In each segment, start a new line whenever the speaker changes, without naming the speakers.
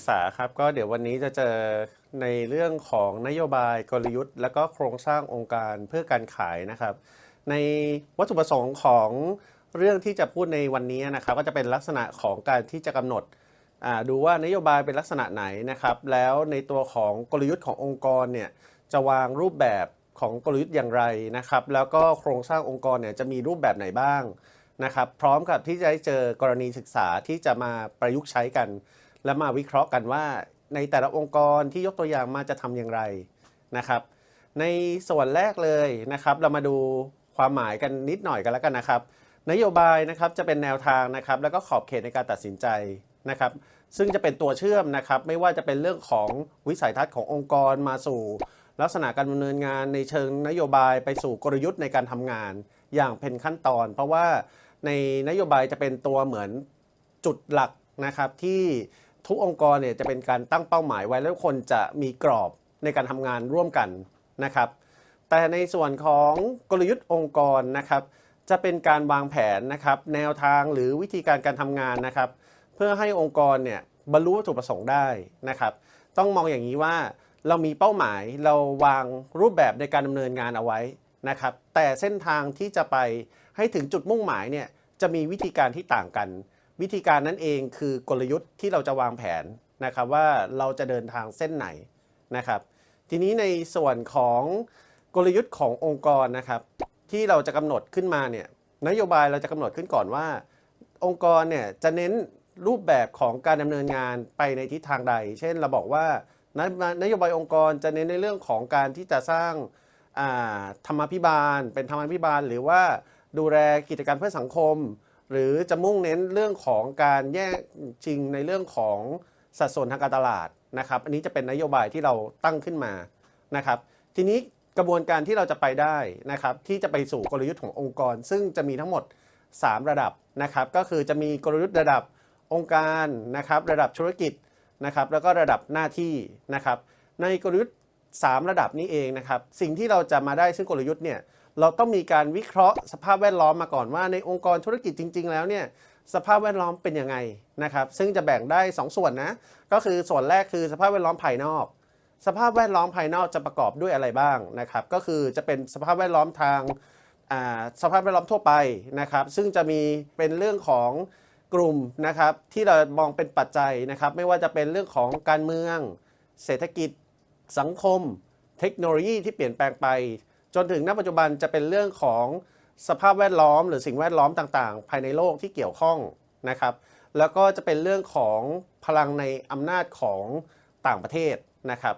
กษาครับก็เดี๋ยววันนี้จะเจอในเรื่องของนโยบายกลยุทธ์ และก็โครงสร้างองค์การเพื่อการขายนะครับ ในวัตถุประสงค์ของเรื่องที่จะพูดในวันนี้นะครับ ก็จะเป็นลักษณะของการที่จะกำหนดดูว่านโยบายเป็นลักษณะไหนนะครับ แล้วในตัวของกลยุทธ์ขององค์กรเนี่ยจะวางรูปแบบของกลยุทธ์อย่างไรนะครับ แล้วก็โครงสร้างองค์กรเนี่ยจะมีรูปแบบไหนบ้างนะครับ พร้อมกับที่จะได้เจอกรณีศึกษาที่จะมาประยุกต์ใช้กัน และมาวิเคราะห์กันว่า ในแต่ละองค์กรที่ยกตัวอย่างมาจะทำอย่างไรนะครับ ในส่วนแรกเลยนะครับ เรามาดูความหมายกันนิดหน่อยกันแล้วกันนะครับ นโยบายนะครับจะเป็นแนวทางนะครับ แล้วก็ขอบเขตในการตัดสินใจนะครับ ซึ่งจะเป็นตัวเชื่อมนะครับ ไม่ว่าจะเป็นเรื่องของวิสัยทัศน์ขององค์กรมาสู่ ลักษณะการดำเนินงานในเชิงนโยบายไปสู่กลยุทธ์ในการทำงานอย่างเป็นขั้นตอน เพราะว่าในนโยบายจะเป็นตัวเหมือนจุดหลักนะครับที่ ทุกองค์กรเนี่ยจะเป็นการตั้งเป้าหมายไว้แล้วคนจะมีกรอบในการทำงานร่วมกันนะครับ แต่ในส่วนของกลยุทธ์องค์กรนะครับ จะเป็นการวางแผนนะครับ แนวทางหรือวิธีการการทำงานนะครับ เพื่อให้องค์กรเนี่ยบรรลุวัตถุประสงค์ได้นะครับ ต้องมองอย่างนี้ว่าเรามีเป้าหมายเราวางรูปแบบในการดำเนินงานเอาไว้นะครับ แต่เส้นทางที่จะไปให้ถึงจุดมุ่งหมายเนี่ยจะมีวิธีการที่ต่างกัน วิธีการนั้นเองคือกลยุทธ์ที่เราจะวางแผนนะครับว่าเราจะเดินทางเส้นไหนนะครับ ทีนี้ในส่วนของกลยุทธ์ขององค์กรนะครับที่เราจะกำหนดขึ้นมาเนี่ยนโยบายเราจะกำหนดขึ้นก่อนว่า องค์กรเนี่ยจะเน้นรูปแบบของการดำเนินงานไปในทิศทางใด เช่นเราบอกว่านนโยบายองค์กรจะเน้นในเรื่องของการที่จะสร้างธรรมาภิบาล เป็นธรรมาภิบาล หรือว่าดูแลกิจการเพื่อสังคม หรือจะมุ่งเน้นเรื่องของการแยกจริงในเรื่องของสัดส่วนทางการตลาดนะครับอันนี้จะเป็นนโยบายที่เราตั้งขึ้นมานะครับ ทีนี้กระบวนการที่เราจะไปได้นะครับ ที่จะไปสู่กลยุทธ์ขององค์กร ซึ่งจะมีทั้งหมด 3 ระดับนะครับ ก็คือจะมีกลยุทธ์ระดับองค์การนะครับ ระดับธุรกิจนะครับ แล้วก็ระดับหน้าที่นะครับ ในกลยุทธ์ 3 ระดับนี้เองนะครับ สิ่งที่เราจะมาได้ซึ่งกลยุทธ์เนี่ย เราต้องมีการวิเคราะห์สภาพแวดล้อมมาก่อนว่าในองค์กรธุรกิจจริง ๆ แล้วเนี่ยสภาพแวดล้อมเป็นยังไงนะครับ ซึ่งจะแบ่งได้ 2 ส่วนนะ ก็คือส่วนแรกคือสภาพแวดล้อมภายนอก สภาพแวดล้อมภายนอกจะประกอบด้วยอะไรบ้างนะครับ ก็คือจะเป็นสภาพแวดล้อมทางอ่าสภาพแวดล้อมทั่วไปนะครับ ซึ่งจะมีเป็นเรื่องของกลุ่มนะครับที่เรามองเป็นปัจจัยนะครับ ไม่ว่าจะเป็นเรื่องของการเมือง เศรษฐกิจสังคม เทคโนโลยีที่เปลี่ยนแปลงไป จนถึงณปัจจุบันจะเป็นเรื่องของสภาพแวดล้อม หรือสิ่งแวดล้อมต่างๆ ภายในโลกที่เกี่ยวข้องนะครับ แล้วก็จะเป็นเรื่องของพลังในอำนาจของต่างประเทศนะครับ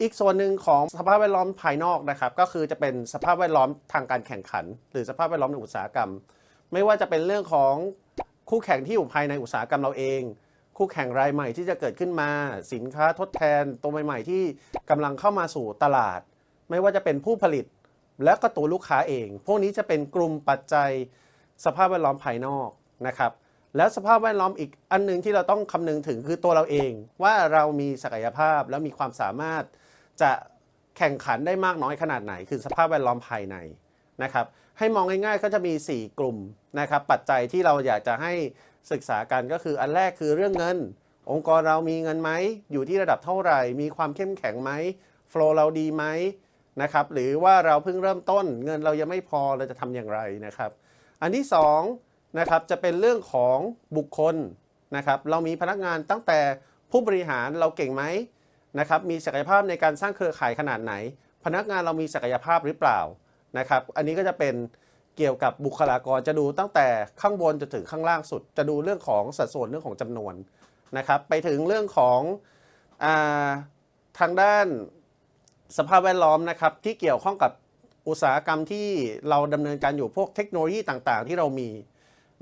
อีกส่วนหนึ่งของสภาพแวดล้อมภายนอกนะครับ ก็คือจะเป็นสภาพแวดล้อมทางการแข่งขัน หรือสภาพแวดล้อมในอุตสาหกรรม ไม่ว่าจะเป็นเรื่องของคู่แข่งที่อยู่ภายในอุตสาหกรรมเราเอง คู่แข่งรายใหม่ที่จะเกิดขึ้นมา สินค้าทดแทนตัวใหม่ ๆ ที่กำลังเข้ามาสู่ตลาด ไม่ว่าจะเป็นผู้ผลิต และก็ตัวลูกค้าเอง พวกนี้จะเป็นกลุ่มปัจจัยสภาพแวดล้อมภายนอกนะครับแล้วสภาพแวดล้อมอีกอันหนึงที่เราต้องคำนึงถึงคือตัวเราเอง ว่าเรามีศักยภาพและมีความสามารถจะแข่งขันได้มากน้อยขนาดไหน คือสภาพแวดล้อมภายในนะครับให้มองง่ายๆก็จะมี 4 กลุ่มนะครับปัจจัยที่เราอยากจะให้ศึกษากันก็คืออันแรกคือเรื่องเงิน องค์กรเรามีเงินไหมอยู่ที่ระดับเท่าไหร่ มีความเข้มแข็งไหมโฟล์เราดีไหม นะครับหรือว่าเราเพิ่งเริ่มต้นเงินเรายังไม่พอเราจะทำอย่างไรนะครับ อันที่2นะครับจะเป็นเรื่องของบุคคลนะครับเรามีพนักงานตั้งแต่ผู้บริหารเราเก่งไหมนะครับมีศักยภาพในการสร้างเครือข่ายขนาดไหน พนักงานเรามีศักยภาพหรือเปล่านะครับอันนี้ก็จะเป็นเกี่ยวกับบุคลากรจะดูตั้งแต่ข้างบนจนถึงข้างล่างสุด จะดูเรื่องของสัดส่วนเรื่องของจำนวนนะครับไปถึงเรื่องของอทางด้าน สภาพแวดล้อมนะครับที่เกี่ยวข้องกับอุตสาหกรรมที่เราดำเนินการอยู่พวกเทคโนโลยีต่างๆ ที่เรามี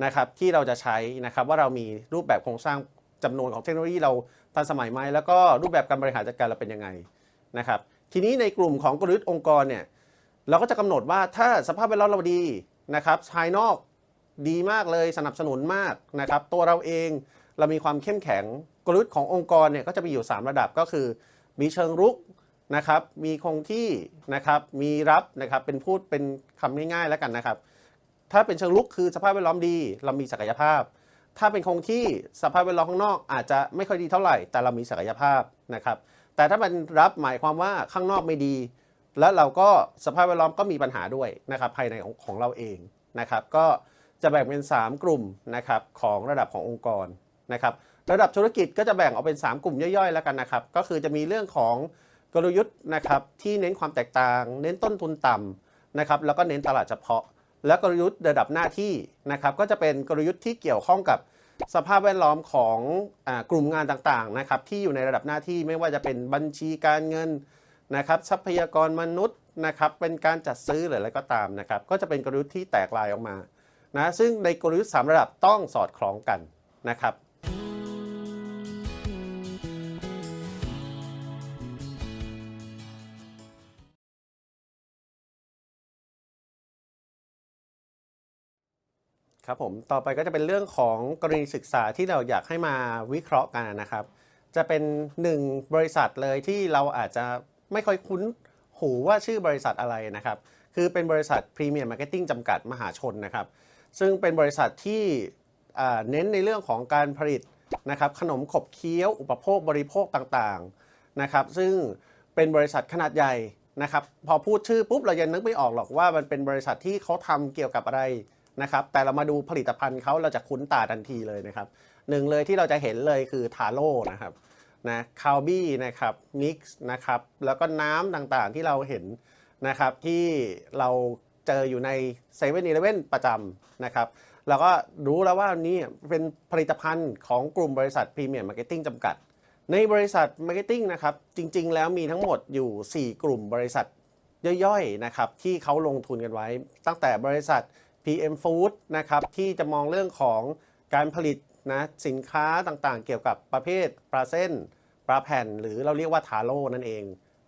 นะครับที่เราจะใช้นะครับว่าเรามีรูปแบบโครงสร้างจำนวนของเทคโนโลยีเราทันสมัยไหมแล้วก็รูปแบบการบริหารจัดการเราเป็นยังไงนะครับทีนี้ในกลุ่มของกลยุทธ์องค์กรเนี่ยเราก็จะกำหนดว่าถ้าสภาพแวดล้อมเราดีนะครับภายนอกดีมากเลยสนับสนุนมากนะครับตัวเราเองเรามีความเข้มแข็งกลยุทธ์ขององค์กรเนี่ยก็จะมีอยู่ 3 ระดับก็คือ มีเชิงรุก นะครับ มีคงที่นะครับ มีรับนะครับ เป็นพูดเป็นคำง่ายๆแล้วกันนะครับ ถ้าเป็นเชิงลุกคือสภาพแวดล้อมดี เรามีศักยภาพ ถ้าเป็นคงที่สภาพแวดล้อมข้างนอกอาจจะไม่ค่อยดีเท่าไหร่ แต่เรามีศักยภาพนะครับ แต่ถ้ามันรับหมายความว่าข้างนอกไม่ดี แล้วเราก็สภาพแวดล้อมก็มีปัญหาด้วยนะครับ ภายในของของเราเองนะครับ ก็จะแบ่งเป็น 3 กลุ่มนะครับของระดับขององค์กรนะครับ ระดับธุรกิจก็จะแบ่งออกเป็น 3 กลุ่มย่อยๆ แล้วกันนะครับ ก็คือจะมีเรื่องของ กลยุทธ์นะครับที่เน้นความแตกต่าง เน้นต้นทุนต่ำนะครับแล้วก็เน้นตลาดเฉพาะ และกลยุทธ์ระดับหน้าที่นะครับก็จะเป็นกลยุทธ์ที่เกี่ยวข้องกับสภาพแวดล้อมของอกลุ่มงานต่างๆนะครับที่อยู่ในระดับหน้าที่ไม่ว่าจะเป็นบัญชีการเงินนะครับทรัพยากรมนุษย์นะครับเป็นการจัดซื้อหรืออะไรก็ตามนะครับก็จะเป็นกลยุทธ์ที่แตกลายออกมานะซึ่งในกลยุทธ์สามระดับต้องสอดคล้องกันนะครับ ครับผมต่อไปก็จะเป็นเรื่องของกรณีศึกษาที่เราอยากให้มาวิเคราะห์กันนะครับ จะเป็นหนึ่งบริษัทเลยที่เราอาจจะไม่ค่อยคุ้นหูว่าชื่อบริษัทอะไรนะครับ คือเป็นบริษัทพรีเมียร์มาร์เก็ตติ้งจำกัดมหาชนนะครับ ซึ่งเป็นบริษัทที่เน้นในเรื่องของการผลิตนะครับขนมขบเคี้ยวอุปโภคบริโภคต่างๆนะครับ ซึ่งเป็นบริษัทขนาดใหญ่นะครับ พอพูดชื่อปุ๊บเรายังนึกไม่ออกหรอกว่ามันเป็นบริษัทที่เขาทำเกี่ยวกับอะไร นะครับ แต่เรามาดูผลิตภัณฑ์เขาเราจะคุ้นตาทันทีเลยนะครับหนึ่งเลยที่เราจะเห็นเลยคือทาโร่นะครับนะคาวบี้นะครับมิกซ์นะครับแล้วก็น้ำต่างๆที่เราเห็นนะครับที่เราเจออยู่ใน7 e เ e ่ e อประจำนะครับเราก็รู้แล้วว่านี่เป็นผลิตภัณฑ์ของกลุ่มบริษัทพรีเมียร์มาร์เก็ตติ้งจำกัด ในบริษัทมาร์เก็ตติ้งนะครับจริงๆ แล้วมีทั้งหมดอยู่ 4 กลุ่มบริษัทย่อยๆนะครับที่เขาลงทุนกันไว้ ตั้งแต่บริษัท PM Food นะครับที่จะมองเรื่องของการผลิตนะสินค้าต่างๆ เกี่ยวกับประเภทปลาเส้น ปลาแผ่น หรือเราเรียกว่าทาโร่นั่นเอง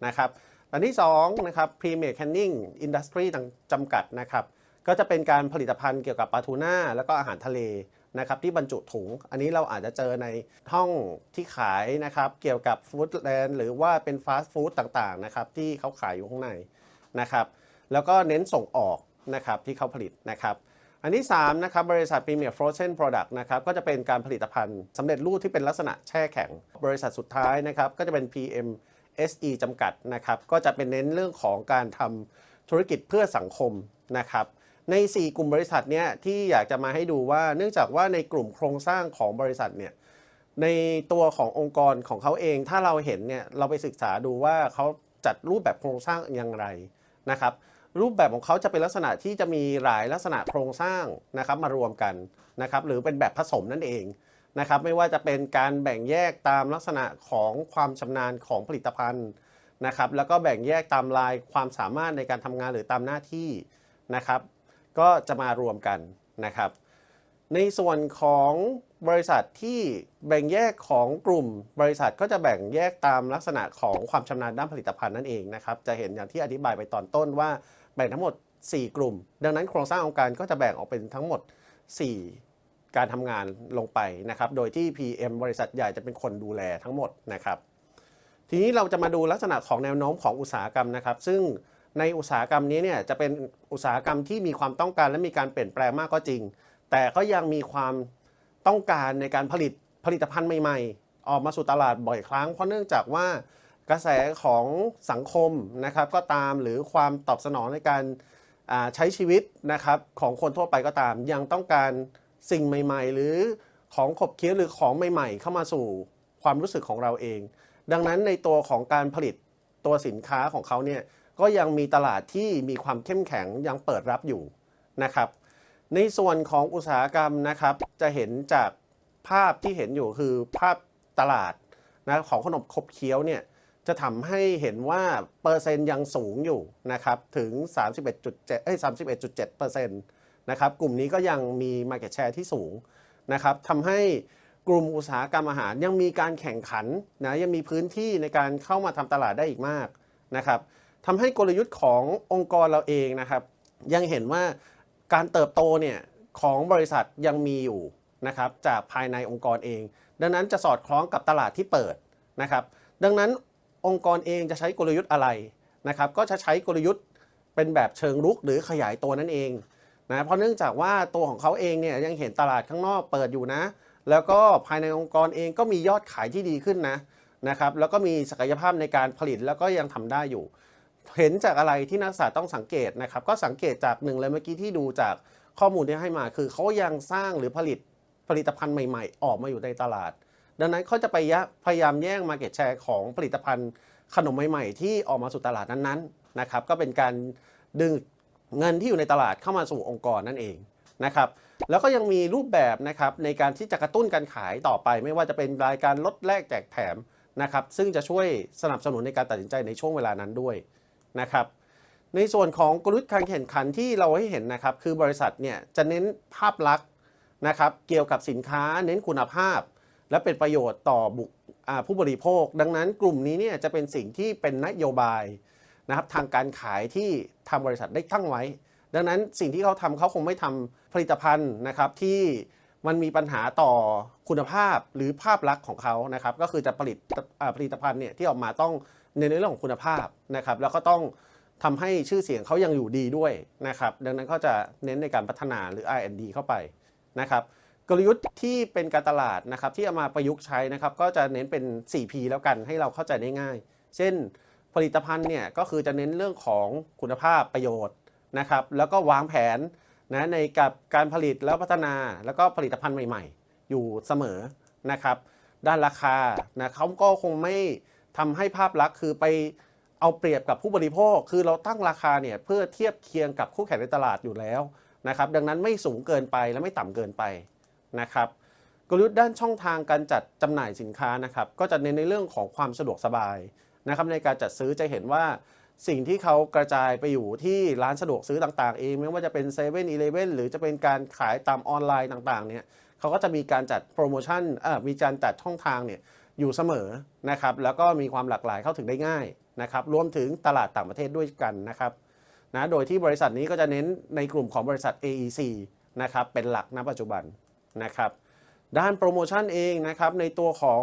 นะครับอันที่2นะครับ Premier Canning Industry จำกัดนะครับก็จะเป็นการผลิตภัณฑ์เกี่ยวกับปลาทูน่าแล้วก็อาหารทะเลนะครับที่บรรจุถุง อันนี้เราอาจจะเจอในห้องที่ขายนะครับเกี่ยวกับฟู้ดแลนด์หรือว่าเป็นฟาสต์ฟู้ดต่างๆนะครับที่เขาขายอยู่ข้างในนะครับแล้วก็เน้นส่งออก นะครับที่เขาผลิตนะครับอันที่3นะครับบริษัท Premier Frozen Product นะครับก็จะเป็นการผลิตภัณฑ์สำเร็จรูปที่เป็นลักษณะแช่แข็ง บริษัทสุดท้ายนะครับก็จะเป็น PM SE จำกัดนะครับก็จะเป็นเน้นเรื่องของการทำธุรกิจเพื่อสังคมนะครับใน 4 กลุ่มบริษัทเนี่ยที่อยากจะมาให้ดูว่าเนื่องจากว่าในกลุ่มโครงสร้างของบริษัทเนี่ยในตัวขององค์กรของเขาเอง ถ้าเราเห็นเนี่ยเราไปศึกษาดูว่าเขาจัดรูปแบบโครงสร้างอย่างไรนะครับ รูปแบบของเขาจะเป็นลักษณะที่จะมีหลายลักษณะโครงสร้างนะครับมารวมกันนะครับหรือเป็นแบบผสมนั่นเองนะครับไม่ว่าจะเป็นการแบ่งแยกตามลักษณะของความชำนาญของผลิตภัณฑ์นะครับแล้วก็แบ่งแยกตามลายความสามารถในการทำงานหรือตามหน้าที่นะครับก็จะมารวมกันนะครับในส่วนของบริษัทที่แบ่งแยกของกลุ่มบริษัทก็จะแบ่งแยกตามลักษณะของความชำนาญด้านผลิตภัณฑ์นั่นเองนะครับจะเห็นอย่างที่อธิบายไปตอนต้นว่า แบ่งทั้งหมด 4 กลุ่ม ดังนั้นโครงสร้างองค์การก็จะแบ่งออกเป็นทั้งหมด 4 การทำงานลงไปนะครับ โดยที่ PM บริษัทใหญ่จะเป็นคนดูแลทั้งหมดนะครับ ทีนี้เราจะมาดูลักษณะของแนวโน้มของอุตสาหกรรมนะครับ ซึ่งในอุตสาหกรรมนี้เนี่ยจะเป็นอุตสาหกรรมที่มีความต้องการและมีการเปลี่ยนแปลงมากก็จริง แต่ก็ยังมีความต้องการในการผลิตผลิตภัณฑ์ใหม่ ๆ ออกมาสู่ตลาดบ่อยครั้ง เพราะเนื่องจากว่า กระแสของสังคมนะครับก็ตามหรือความตอบสนองในการใช้ชีวิตนะครับของคนทั่วไปก็ตาม ยังต้องการสิ่งใหม่ ๆ หรือของขบเคี้ยวหรือของใหม่ ๆ เข้ามาสู่ความรู้สึกของเราเอง ดังนั้นในตัวของการผลิตตัวสินค้าของเขาเนี่ยก็ยังมีตลาดที่มีความเข้มแข็งยังเปิดรับอยู่นะครับ ในส่วนของอุตสาหกรรมนะครับ จะเห็นจากภาพที่เห็นอยู่คือภาพตลาดนะของขนมขบเคี้ยวเนี่ย จะทำให้เห็นว่าเปอร์เซ็นต์ยังสูงอยู่นะครับถึง 31.7เอ้ย31.7เปอร์เซ็นต์นะครับกลุ่มนี้ก็ยังมี Market Share ที่สูงนะครับทำให้กลุ่มอุตสาหกรรมอาหารยังมีการแข่งขันนะยังมีพื้นที่ในการเข้ามาทำตลาดได้อีกมากนะครับทำให้กลยุทธ์ขององค์กรเราเองนะครับยังเห็นว่าการเติบโตเนี่ยของบริษัทยังมีอยู่นะครับจากภายในองค์กรเอง ดังนั้นจะสอดคล้องกับตลาดที่เปิดนะครับดังนั้น องค์กรเองจะใช้กลยุทธ์อะไรนะครับก็จะใช้กลยุทธ์เป็นแบบเชิงรุกหรือขยายตัวนั่นเองนะเพราะเนื่องจากว่าตัวของเขาเองเนี่ยยังเห็นตลาดข้างนอกเปิดอยู่นะ แล้วก็ภายในองค์กรเองก็มียอดขายที่ดีขึ้นนะนะครับแล้วก็มีศักยภาพในการผลิตแล้วก็ยังทำได้อยู่ เห็นจากอะไรที่นักศึกษาต้องสังเกตนะครับก็สังเกตจากหนึ่งเลยเมื่อกี้ที่ดูจากข้อมูลที่ให้มาคือเขายังสร้างหรือผลิตผลิตภัณฑ์ใหม่ ๆ ออกมาอยู่ในตลาด ดังนั้นเขาจะไปยะพยายามแย่งมาเก็ตแชร์ของผลิตภัณฑ์ขนมใหม่ๆ ที่ออกมาสู่ตลาดนั้นๆนะครับก็เป็นการดึงเงินที่อยู่ในตลาดเข้ามาสู่องค์กรนั่นเองนะครับแล้วก็ยังมีรูปแบบนะครับในการที่จะกระตุ้นการขายต่อไป ไม่ว่าจะเป็นรายการลดแลกแจกแถมนะครับซึ่งจะช่วยสนับสนุนในการตัดสินใจในช่วงเวลานั้นด้วยนะครับในส่วนของกลยุทธ์การแข่งขันที่เราให้เห็นนะครับคือบริษัทเนี่ยจะเน้นภาพลักษณ์นะครับเกี่ยวกับสินค้าเน้นคุณภาพ และเป็นประโยชน์ต่อบุคผู้บริโภค ดังนั้นกลุ่มนี้เนี่ยจะเป็นสิ่งที่เป็นนโยบายนะครับทางการขายที่ทางบริษัทได้ตั้งไว้ ดังนั้นสิ่งที่เขาทำเขาคงไม่ทำผลิตภัณฑ์นะครับที่มันมีปัญหาต่อคุณภาพหรือภาพลักษณ์ของเขานะครับ ก็คือจะผลิตผลิตภัณฑ์เนี่ยที่ออกมาต้องในนเรื่องของคุณภาพนะครับ แล้วก็ต้องทำให้ชื่อเสียงเขายังอยู่ดีด้วยนะครับ ดังนั้นเขาจะเน้นในการพัฒนาหรือ R&D เข้าไปนะครับ กลยุทธ์ที่เป็นการตลาดนะครับที่เอามาประยุกต์ใช้นะครับก็จะเน้นเป็น 4P แล้วกันให้เราเข้าใจได้ง่าย เช่นผลิตภัณฑ์เนี่ยก็คือจะเน้นเรื่องของคุณภาพประโยชน์นะครับแล้วก็วางแผนนะในกับการผลิตแล้วพัฒนาแล้วก็ผลิตภัณฑ์ใหม่ๆ อยู่เสมอนะครับ ด้านราคานะเขาก็คงไม่ทำให้ภาพลักษณ์คือไปเอาเปรียบกับผู้บริโภค คือเราตั้งราคาเนี่ยเพื่อเทียบเคียงกับคู่แข่งในตลาดอยู่แล้วนะครับ ดังนั้นไม่สูงเกินไปและไม่ต่ำเกินไป นะครับกลยุทธ์ด้านช่องทางการจัดจำหน่ายสินค้านะครับก็จะเน้นในเรื่องของความสะดวกสบายนะครับในการจัดซื้อจะเห็นว่าสิ่งที่เขากระจายไปอยู่ที่ร้านสะดวกซื้อต่างๆ เองไม่ว่าจะเป็น7 e เ e ่ e อหรือจะเป็นการขายตามออนไลน์ต่างๆเนี่ยเขาก็จะมีการจัดโปรโมชั่นมีการจัดช่องทางเนี่ยอยู่เสมอนะครับแล้วก็มีความหลากหลายเข้าถึงได้ง่ายนะครับรวมถึงตลาดต่างประเทศด้วยกันนะครับนะโดยที่บริษัทนี้ก็จะเน้นในกลุ่มของบริษัท AEC นะครับเป็นหลักณปัจจุบัน นะครับ ด้านโปรโมชั่นเองนะครับในตัวของ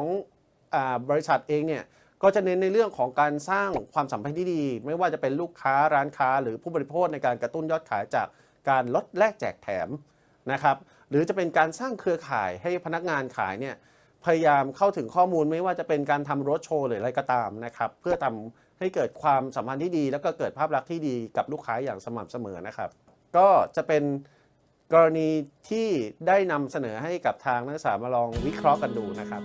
อบริษัทเองเนี่ยก็จะเน้นในเรื่องของการสร้างความสัมพันธ์ที่ดี ไม่ว่าจะเป็นลูกค้าร้านค้า หรือผู้บริโภคในการกระตุ้นยอดขายจากการลดแลกแจกแถมนะครับหรือจะเป็นการสร้างเครือข่ายให้พนักงานขายเนี่ยพยายามเข้าถึงข้อมูลไม่ว่าจะเป็นการทำรถโชว์หรืออะไรก็ตามนะครับเพื่อทำให้เกิดความสัมพันธ์ที่ดี แล้วก็เกิดภาพลักษณ์ที่ดีกับลูกค้าอย่างสม่ำเสมอนะครับ ก็จะเป็น กรณีที่ได้นำเสนอให้กับทางนักศึกษามาลองวิเคราะห์กันดูนะครับ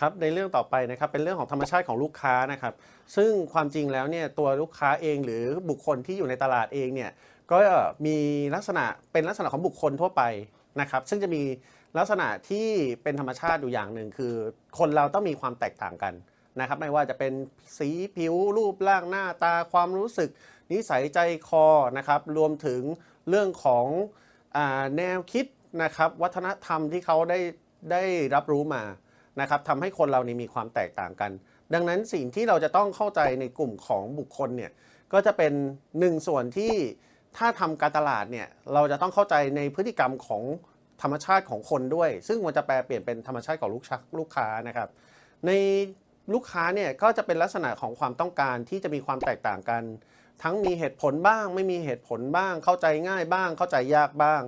ครับในเรื่องต่อไปนะครับเป็นเรื่องของธรรมชาติของลูกค้านะครับ ซึ่งความจริงแล้วเนี่ยตัวลูกค้าเองหรือบุคคลที่อยู่ในตลาดเองเนี่ยก็มีลักษณะเป็นลักษณะของบุคคลทั่วไปนะครับ ซึ่งจะมีลักษณะที่เป็นธรรมชาติอยู่อย่างหนึ่งคือ คนเราต้องมีความแตกต่างกันนะครับ ไม่ว่าจะเป็นสีผิวรูปร่างหน้าตาความรู้สึก นิสัยใจคอนะครับ รวมถึงเรื่องของอแนวคิดนะครับ วัฒนธรรมที่เขาได้ได้รับรู้มา นะครับทำให้คนเรานี่มีความแตกต่างกัน ดังนั้นสิ่งที่เราจะต้องเข้าใจในกลุ่มของบุคคลเนี่ยก็จะเป็นหนึ่งส่วนที่ถ้าทำการตลาดเนี่ยเราจะต้องเข้าใจในพฤติกรรมของธรรมชาติของคนด้วย ซึ่งมันจะแปลเปลี่ยนเป็นธรรมชาติของลูกชักลูกค้านะครับ ในลูกค้าเนี่ยก็จะเป็นลักษณะของความต้องการที่จะมีความแตกต่างกัน ทั้งมีเหตุผลบ้าง ไม่มีเหตุผลบ้าง เข้าใจง่ายบ้าง เข้าใจยากบ้าง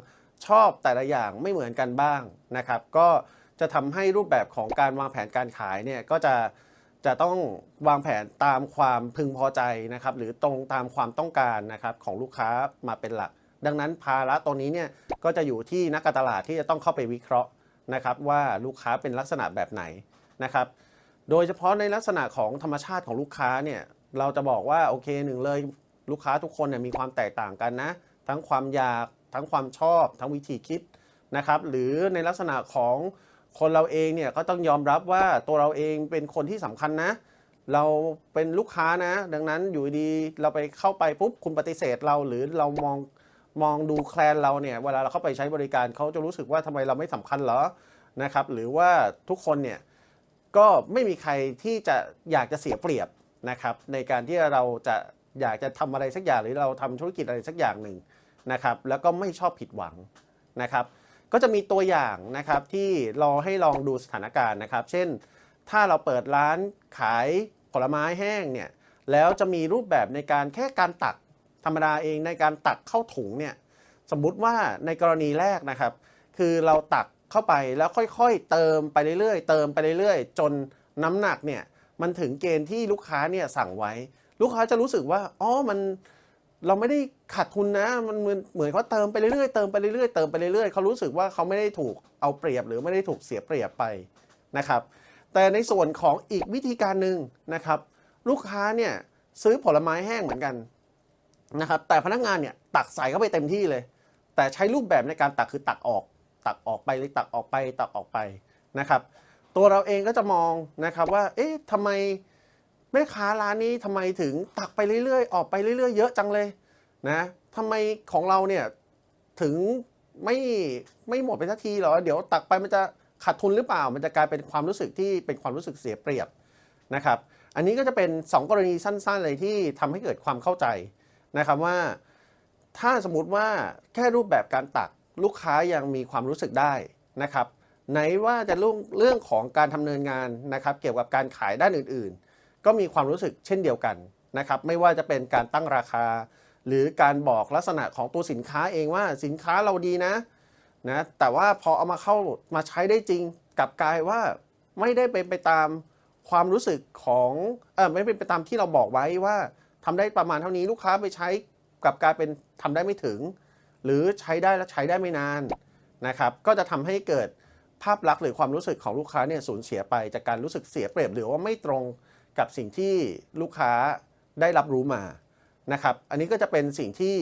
ชอบแต่ละอย่างไม่เหมือนกันบ้างนะครับ ก็ จะทำให้รูปแบบของการวางแผนการขายเนี่ยก็จะจะต้องวางแผนตามความพึงพอใจนะครับ หรือตรงตามความต้องการนะครับของลูกค้ามาเป็นหลัก ดังนั้นภาระตรงนี้เนี่ยก็จะอยู่ที่นักการตลาดที่จะต้องเข้าไปวิเคราะห์นะครับว่าลูกค้าเป็นลักษณะแบบไหนนะครับ โดยเฉพาะในลักษณะของธรรมชาติของลูกค้าเนี่ยเราจะบอกว่าโอเคหนึ่งเลยลูกค้าทุกคนเนี่ยมีความแตกต่างกันนะ ทั้งความอยากทั้งความชอบ ทั้งวิธีคิดนะครับ หรือในลักษณะของ คนเราเองเนี่ยก็ต้องยอมรับว่าตัวเราเองเป็นคนที่สำคัญนะ เราเป็นลูกค้านะ ดังนั้นอยู่ดีเราไปเข้าไปปุ๊บคุณปฏิเสธเราหรือเรามองมองดูแคลนเราเนี่ยเวลาเราเข้าไปใช้บริการเขาจะรู้สึกว่าทำไมเราไม่สำคัญเหรอนะครับ หรือว่าทุกคนเนี่ยก็ไม่มีใครที่จะอยากจะเสียเปรียบนะครับ ในการที่เราจะอยากจะทำอะไรสักอย่างหรือเราทำธุรกิจอะไรสักอย่างหนึ่งนะครับ แล้วก็ไม่ชอบผิดหวังนะครับ ก็จะมีตัวอย่างนะครับที่รอให้ลองดูสถานการณ์นะครับ เช่น ถ้าเราเปิดร้านขายผลไม้แห้งเนี่ยแล้วจะมีรูปแบบในการแค่การตักธรรมดาเองในการตักเข้าถุงเนี่ยสมมุติว่าในกรณีแรกนะครับ คือเราตักเข้าไปแล้วค่อยๆ เติมไปเรื่อยๆ เติมไปเรื่อยๆ จนน้ำหนักเนี่ยมันถึงเกณฑ์ที่ลูกค้าเนี่ยสั่งไว้ ลูกค้าจะรู้สึกว่าอ๋อมัน เราไม่ได้ขาดทุนนะ มันเหมือนเหมือนเขาเติมไปเรื่อยๆเติมไปเรื่อยๆเติมไปเรื่อยๆเขารู้สึกว่าเขาไม่ได้ถูกเอาเปรียบหรือไม่ได้ถูกเสียเปรียบไปนะครับ แต่ในส่วนของอีกวิธีการหนึ่งนะครับ ลูกค้าเนี่ยซื้อผลไม้แห้งเหมือนกันนะครับ แต่พนักงานเนี่ยตักใส่เข้าไปเต็มที่เลย แต่ใช้รูปแบบในการตักคือตักออก ตักออกไปเลยตักออกไปตักออกไปนะครับ ตัวเราเองก็จะมองนะครับว่า เอ๊ะทำไม แม่ค้าร้านนี้ทำไมถึงตักไปเรื่อยๆ ออกไปเรื่อยๆ เยอะจังเลยนะทำไมของเราเนี่ยถึงไม่ไม่หมดไปสักทีหรอ เดี๋ยวตักไปมันจะขาดทุนหรือเปล่า มันจะกลายเป็นความรู้สึกที่เป็นความรู้สึกเสียเปรียบนะครับ อันนี้ก็จะเป็น 2 กรณีสั้นๆเลยที่ทำให้เกิดความเข้าใจนะครับว่า ถ้าสมมติว่าแค่รูปแบบการตักลูกค้ายังมีความรู้สึกได้นะครับ ไหนว่าจะเรื่องเรื่องของการทำเนินงานนะครับ เกี่ยวกับการขายด้านอื่นๆ ก็มีความรู้สึกเช่นเดียวกันนะครับไม่ว่าจะเป็นการตั้งราคา หรือการบอกลักษณะของตัวสินค้าเองว่าสินค้าเราดีนะนะแต่ว่าพอเอามาเข้ามาใช้ได้จริงกับกลายว่าไม่ได้เป็นไปตามความรู้สึกของเออไม่เป็นไปตามที่เราบอกไว้ว่าทำได้ประมาณเท่านี้ลูกค้าไปใช้กับกลายเป็นทำได้ไม่ถึง หรือใช้ได้แล้วใช้ได้ไม่นานนะครับก็จะทำให้เกิดภาพลักษณ์หรือความรู้สึกของลูกค้าเนี่ยสูญเสียไปจากการรู้สึกเสียเปรียบหรือว่าไม่ตรง กับสิ่งที่ลูกค้าได้รับรู้มานะครับ อันนี้ก็จะเป็นสิ่งที่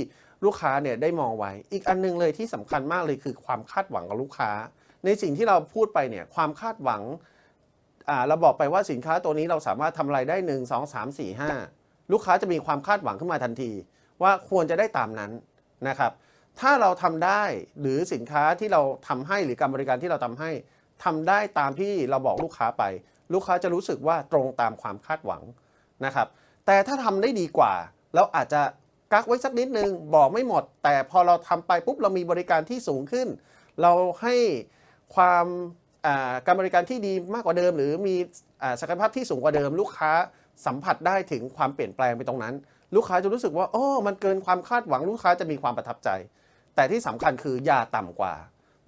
ลูกค้าเนี่ยได้มองไว้ อีกอันนึงเลยที่สำคัญมากเลยคือความคาดหวังของลูกค้า ในสิ่งที่เราพูดไปเนี่ยความคาดหวังเราบอกไปว่าสินค้าตัวนี้เราสามารถทำรายได้ 1 2 3 4 5 ลูกค้าจะมีความคาดหวังขึ้นมาทันที ว่าควรจะได้ตามนั้นนะครับ ถ้าเราทำได้หรือสินค้าที่เราทำให้หรือการบริการที่เราทำให้ทำได้ตามที่เราบอกลูกค้าไป ลูกค้าจะรู้สึกว่าตรงตามความคาดหวังนะครับ แต่ถ้าทำได้ดีกว่าเราอาจจะกักไว้สักนิดนึงบอกไม่หมด แต่พอเราทำไปปุ๊บเรามีบริการที่สูงขึ้น เราให้ความการบริการที่ดีมากกว่าเดิม หรือมีศักยภาพที่สูงกว่าเดิม ลูกค้าสัมผัสได้ถึงความเปลี่ยนแปลงไปตรงนั้น ลูกค้าจะรู้สึกว่าโอ้มันเกินความคาดหวังลูกค้าจะมีความประทับใจ แต่ที่สำคัญคืออย่าต่ำกว่า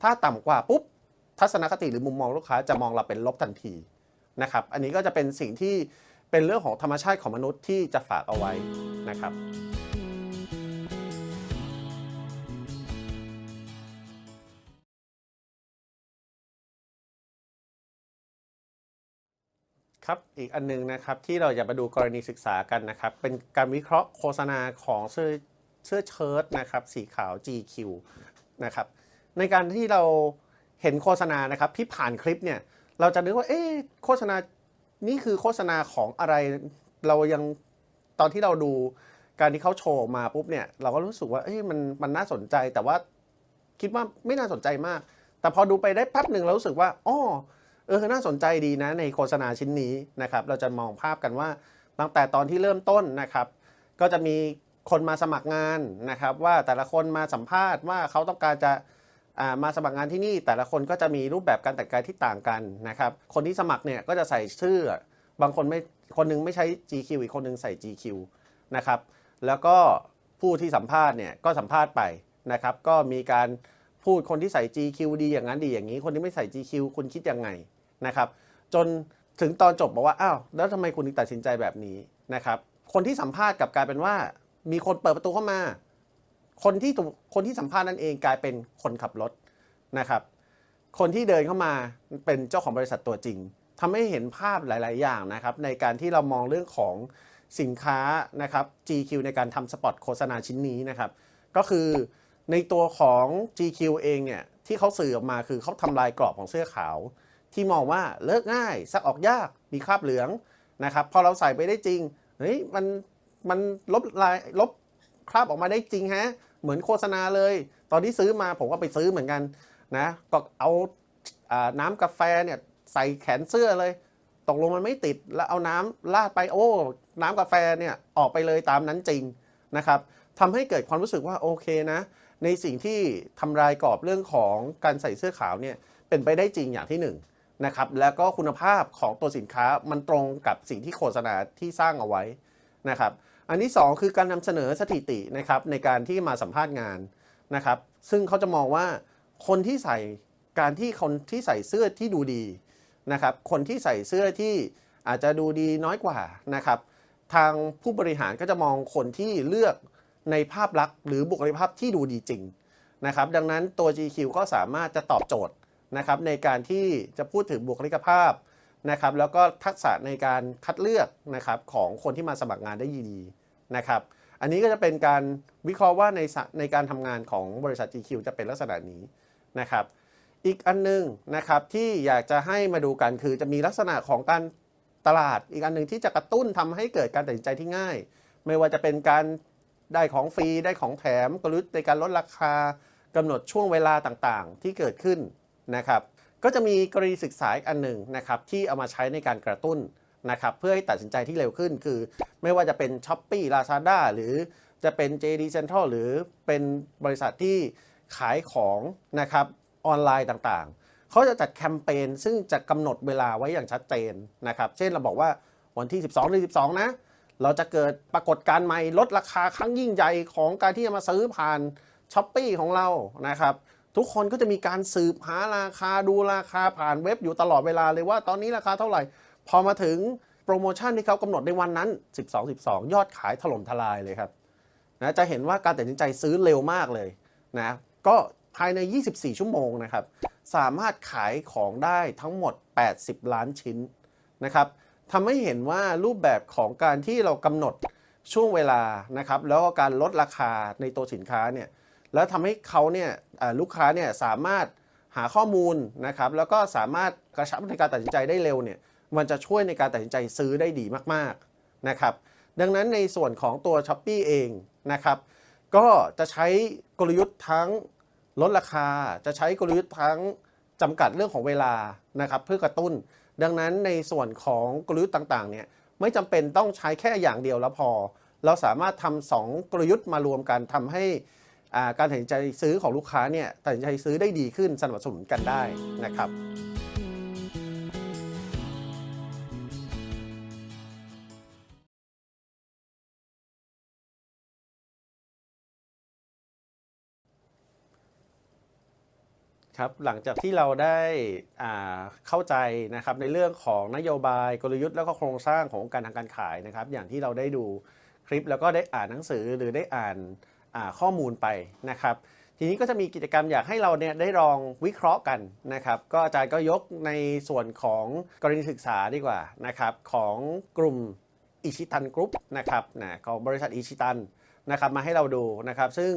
ถ้าต่ำกว่าปุ๊บทัศนคติหรือมุมมองลูกค้าจะมองเราเป็นลบทันที นะครับ อันนี้ก็จะเป็นสิ่งที่เป็นเรื่องของธรรมชาติของมนุษย์ที่จะฝากเอาไว้นะครับครับอีกอันหนึงนะครับที่เราจะมาดูกรณีศึกษากันนะครับ เป็นการวิเคราะห์โฆษณาของเสื้อเสื้อเชิ้ตนะครับสีขาว GQ นะครับในการที่เราเห็นโฆษณานะครับที่ผ่านคลิปเนี่ย เราจะนึกว่า เอ๊โฆษณา นี่คือโฆษณาของอะไร เรายังตอนที่เราดูการที่เขาโชว์มาปุ๊บเนี่ย เราก็รู้สึกว่า เอ้ย มัน มันน่าสนใจ แต่ว่าคิดว่าไม่น่าสนใจมาก แต่พอดูไปได้แป๊บหนึ่งเรารู้สึกว่าอ้อเออ น่าสนใจดีนะในโฆษณาชิ้นนี้นะครับ เราจะมองภาพกันว่า ตั้งแต่ตอนที่เริ่มต้นนะครับ ก็จะมีคนมาสมัครงานนะครับ ว่าแต่ละคนมาสัมภาษณ์ว่าเขาต้องการจะ มาสมัครงานที่นี่แต่ละคนก็จะมีรูปแบบการแต่งกายที่ต่างกันนะครับ คนที่สมัครเนี่ยก็จะใส่ชื่อ บางคนไม่ คนหนึงไม่ใช้ GQ อีกคนหนึงใส่ GQ นะครับ แล้วก็ผู้ที่สัมภาษณ์เนี่ยก็สัมภาษณ์ไปนะครับ ก็มีการพูดคนที่ใส่ GQ ดีอย่างนั้นดีอย่างนี้ คนที่ไม่ใส่ GQ คุณคิดยังไงนะครับ จนถึงตอนจบบอกว่า อ้าว แล้วทำไมคุณถึงตัดสินใจแบบนี้นะครับ คนที่สัมภาษณ์กับกลายเป็นว่า มีคนเปิดประตูเข้ามา คนที่ถูกคนที่สัมภาษณ์นั่นเองกลายเป็นคนขับรถนะครับ คนที่เดินเข้ามาเป็นเจ้าของบริษัทตัวจริงทำให้เห็นภาพหลาย ๆ อย่างนะครับ ในการที่เรามองเรื่องของสินค้านะครับ GQ ในการทำสปอตโฆษณาชิ้นนี้นะครับ ก็คือในตัวของ GQ เองเนี่ยที่เขาสื่อออกมาคือเขาทำลายกรอบของเสื้อขาว ที่มองว่าเลิกง่ายซักออกยากมีคราบเหลืองนะครับพอเราใส่ไปได้จริงเฮ้ยมันมันลบลายลบคราบออกมาได้จริงฮะ เหมือนโฆษณาเลย ตอนที่ซื้อมาผมก็ไปซื้อเหมือนกันนะก็เอาอ่าน้ำกาแฟเนี่ยใส่แขนเสื้อเลย ตกลงมันไม่ติดแล้วเอาน้ำลาดไปโอ้น้ำกาแฟเนี่ยออกไปเลยตามนั้นจริงนะครับทำให้เกิดความรู้สึกว่าโอเคนะ ในสิ่งที่ทำลายกรอบเรื่องของการใส่เสื้อขาวเนี่ยเป็นไปได้จริงอย่างที่หนึ่งนะครับแล้วก็คุณภาพของตัวสินค้ามันตรงกับสิ่งที่โฆษณาที่สร้างเอาไว้นะครับ อันที่สองคือการนำเสนอสถิตินะครับในการที่มาสัมภาษณ์งานนะครับ ซึ่งเขาจะมองว่าคนที่ใส่การที่คนที่ใส่เสื้อที่ดูดีนะครับ คนที่ใส่เสื้อที่อาจจะดูดีน้อยกว่านะครับ ทางผู้บริหารก็จะมองคนที่เลือกในภาพลักษณ์หรือบุคลิกภาพที่ดูดีจริงนะครับ ดังนั้นตัว GQ ก็สามารถจะตอบโจทย์นะครับในการที่จะพูดถึงบุคลิกภาพ นะครับแล้วก็ทักษะในการคัดเลือกนะครับของคนที่มาสมัครงานได้ดีนะครับอันนี้ก็จะเป็นการวิเคราะห์ว่าในสะในการทำงานของบริษัท GQ จะเป็นลักษณะนี้นะครับอีกอันหนึงนะครับที่อยากจะให้มาดูกันคือจะมีลักษณะของการตลาด อีกอันหนึ่งที่จะกระตุ้นทำให้เกิดการตัดสินใจที่ง่าย ไม่ว่าจะเป็นการได้ของฟรีได้ของแถมกลยุทธ์ในการลดราคากำหนดช่วงเวลาต่างๆ ที่เกิดขึ้นนะครับ ก็จะมีกรณีศึกษาอีกอันหนึ่งนะครับที่เอามาใช้ในการกระตุ้นนะครับเพื่อให้ตัดสินใจที่เร็วขึ้นคือ ไม่ว่าจะเป็น s h อ p e e Lazada หรือจะเป็น JD Central หรือเป็นบริษัทที่ขายของนะครับออนไลน์ต่างๆ เขาจะจัดแคมเปญซึ่งจะกำหนดเวลาไว้อย่างชัดเจนนะครับ เช่นเราบอกว่าวันที่ 12หรือ12 นะ เราจะเกิดปรากฏการณ์ใหม่ลดราคาครั้งยิ่งใหญ่ของการที่จะมาซื้อผ่านช้อปปีของเรานะครับ ทุกคนก็จะมีการสืบหาราคาดูราคาผ่านเว็บอยู่ตลอดเวลาเลยว่าตอนนี้ราคาเท่าไหร่ พอมาถึงโปรโมชั่นที่เขากำหนดในวันนั้น 12 12 ยอดขายถล่มทลายเลยครับนะจะเห็นว่าการตัดสินใจซื้อเร็วมากเลยนะก็ภายใน 24 ชั่วโมงนะครับ สามารถขายของได้ทั้งหมด 80 ล้านชิ้นนะครับทำให้เห็นว่ารูปแบบของการที่เรากำหนดช่วงเวลานะครับ แล้วก็การลดราคาในตัวสินค้าเนี่ย แล้วทำให้เขาเนี่ยลูกค้าเนี่ยสามารถหาข้อมูลนะครับแล้วก็สามารถกระชับในการตัดสินใจได้เร็วเนี่ยมันจะช่วยในการตัดสินใจซื้อได้ดีมากๆนะครับดังนั้นในส่วนของตัว s h อ p e e เองนะครับก็จะใช้กลยุทธ์ทั้งลดราคา จะใช้กลยุทธ์ทั้งจำกัดเรื่องของเวลานะครับเพื่อกระตุ้น ดังนั้นในส่วนของกลยุทธ์ต่างๆเนี่ยไม่จำเป็นต้องใช้แค่อย่างเดียวแล้วพอ เราสามารถทำสองกลยุทธ์มารวมกันทำให้ การตัดสินใจซื้อของลูกค้าเนี่ยตัดสินใจซื้อได้ดีขึ้นสนับสนุนกันได้นะครับครับหลังจากที่เราได้เข้าใจนะครับในเรื่องของนโยบายกลยุทธ์แล้วก็โครงสร้างของการทางการขายนะครับ อย่างที่เราได้ดูคลิปแล้วก็ได้อ่านหนังสือหรือได้อ่าน ข้อมูลไปนะครับ ทีนี้ก็จะมีกิจกรรมอยากให้เราเนี่ยได้ลองวิเคราะห์กันนะครับ ก็อาจารย์ก็ยกในส่วนของกรณีศึกษาดีกว่านะครับของกลุ่มอิชิตันกรุ๊ปนะครับนะของบริษัทอิชิตันนะครับมาให้เราดูนะครับ ซึ่ง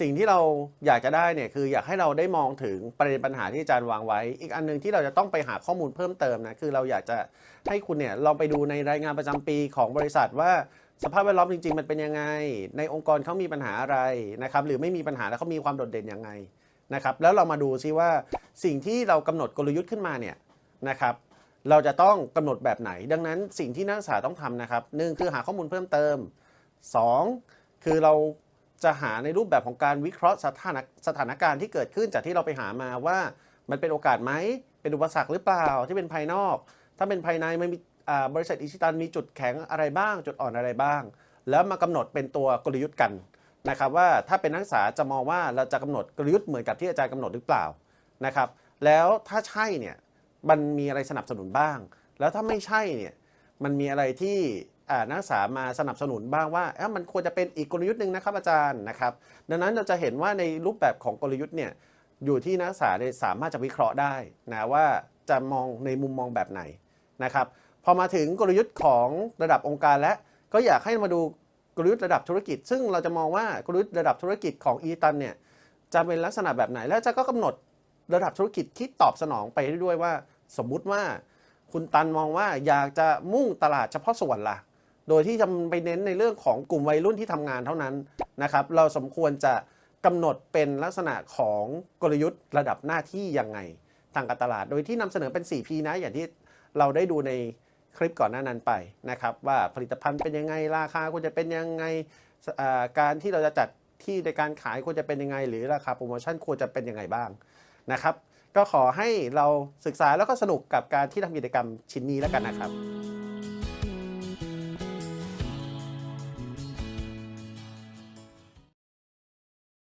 สิ่งที่เราอยากจะได้เนี่ยคืออยากให้เราได้มองถึงประเด็นปัญหาที่อาจารย์วางไว้ อีกอันหนึงที่เราจะต้องไปหาข้อมูลเพิ่มเติมนะคือเราอยากจะให้คุณเนี่ยลองไปดูในรายงานประจำปีของบริษัทว่า สภาพแวดล้อมจริง ๆ มันเป็นยังไง ในองค์กรเขามีปัญหาอะไรนะครับหรือไม่มีปัญหาแล้วเขามีความโดดเด่นยังไงนะครับแล้วเรามาดูซิว่าสิ่งที่เรากำหนดกลยุทธ์ขึ้นมาเนี่ยนะครับเราจะต้องกำหนดแบบไหน ดังนั้นสิ่งที่นักศึกษาต้องทำนะครับหนึ่งคือหาข้อมูลเพิ่มเติมสองคือเราจะหาในรูปแบบของการวิเคราะห์สถานสถานการณ์ที่เกิดขึ้นจากที่เราไปหามาว่ามันเป็นโอกาสไหมเป็นอุปสรรคหรือเปล่าที่เป็นภายนอก ถ้าเป็นภายในมันมีอ่ บริษัทอิชิตันมีจุดแข็งอะไรบ้าง จุดอ่อนอะไรบ้าง แล้วมากำหนดเป็นตัวกลยุทธ์กันนะครับว่าถ้าเป็นนักศึกษาจะมองว่าเราจะกำหนดกลยุทธ์เหมือนกับที่อาจารย์กำหนดหรือเปล่านะครับแล้วถ้าใช่เนี่ยมันมีอะไรสนับสนุนบ้าง แล้วถ้าไม่ใช่เนี่ยมันมีอะไรที่นักศึกษามาสนับสนุนบ้างว่าเอ้ามันควรจะเป็นอีกกลยุทธ์หนึ่งนะครับอาจารย์นะครับดังนั้นเราจะเห็นว่าในรูปแบบของกลยุทธ์เนี่ยอยู่ที่นักศึกษาสามารถจะวิเคราะห์ได้นะว่าจะมองในมุมมองแบบไหนนะครับ พอมาถึงกลยุทธ์ของระดับองค์การและก็อยากให้มาดูกลยุทธ์ระดับธุรกิจ ซึ่งเราจะมองว่ากลยุทธ์ระดับธุรกิจของอีตันเนี่ยจะเป็นลักษณะแบบไหน แล้วจะก็กำหนดระดับธุรกิจที่ตอบสนองไปด้วยว่า สมมุติว่าคุณตันมองว่าอยากจะมุ่งตลาดเฉพาะส่วนล่ะ โดยที่จะไปเน้นในเรื่องของกลุ่มวัยรุ่นที่ทำงานเท่านั้นนะครับเราสมควรจะกำหนดเป็นลักษณะของกลยุทธ์ระดับหน้าที่ยังไง ทางการตลาด โดยที่นำเสนอเป็น 4P นะอย่างที่เราได้ดูใน คลิปก่อนหน้านั้นไปนะครับว่าผลิตภัณฑ์เป็นยังไงราคาควรจะเป็นยังไงการที่เราจะจัดที่ในการขายควรจะเป็นยังไง หรือราคาโปรโมชั่นควรจะเป็นยังไงบ้างนะครับก็ขอให้เราศึกษาแล้วก็สนุกกับการที่ทำกิจกรรมชิ้นนี้แล้วกันนะครับ